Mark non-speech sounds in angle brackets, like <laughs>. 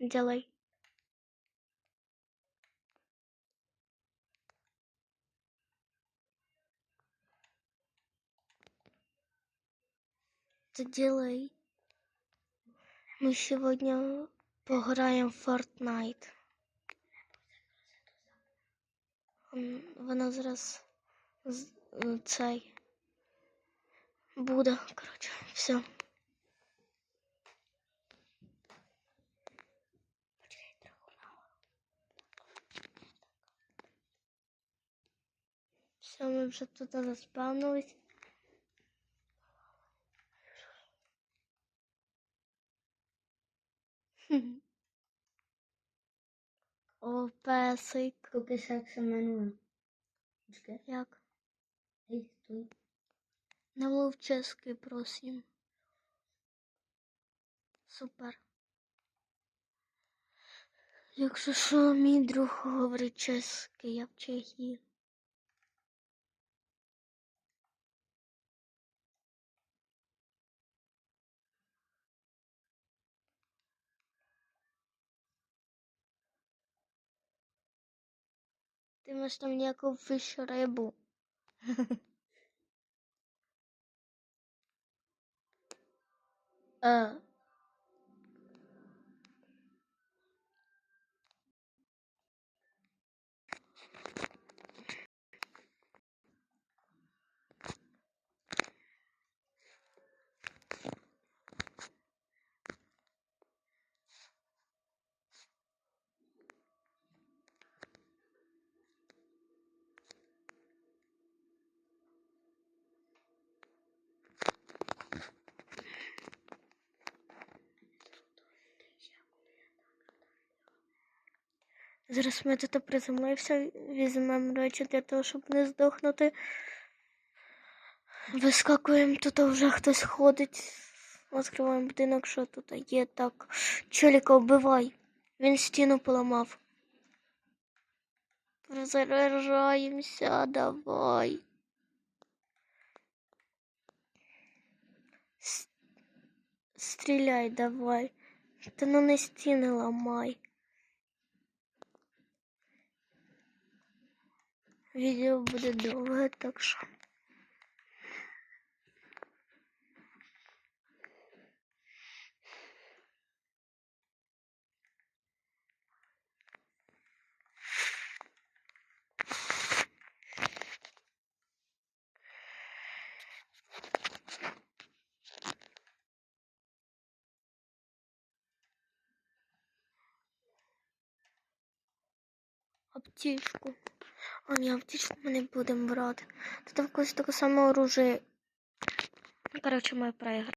Делай. Делай. Мы сегодня пограем в Fortnite. Вона зараз цей буде. Коротше, все. Все, ми вже тут заспавнились. <laughs> О, песик. Поки секса мене. Як? Ей, стой. Не вовчески просим. Супер. Якщо що, мій друг говорить чеськи, я в Чехії. Ty máš tam nějakou fish rybu. uh. <laughs> Зараз ми тут приземлився, візьмемо речі для того, щоб не здохнути. Вискакуємо, тут вже хтось ходить. Відкриваємо будинок, що тут є так. Челіка вбивай. Він стіну поламав. Роззаряджаємося, давай. Стріляй, давай. Та ну не стіни ламай. Відео буде довге, так що. Аптечку. А ні, аптечку ми не будемо брати. Тут якось таке саме оружие. Коротше, ми проіграли.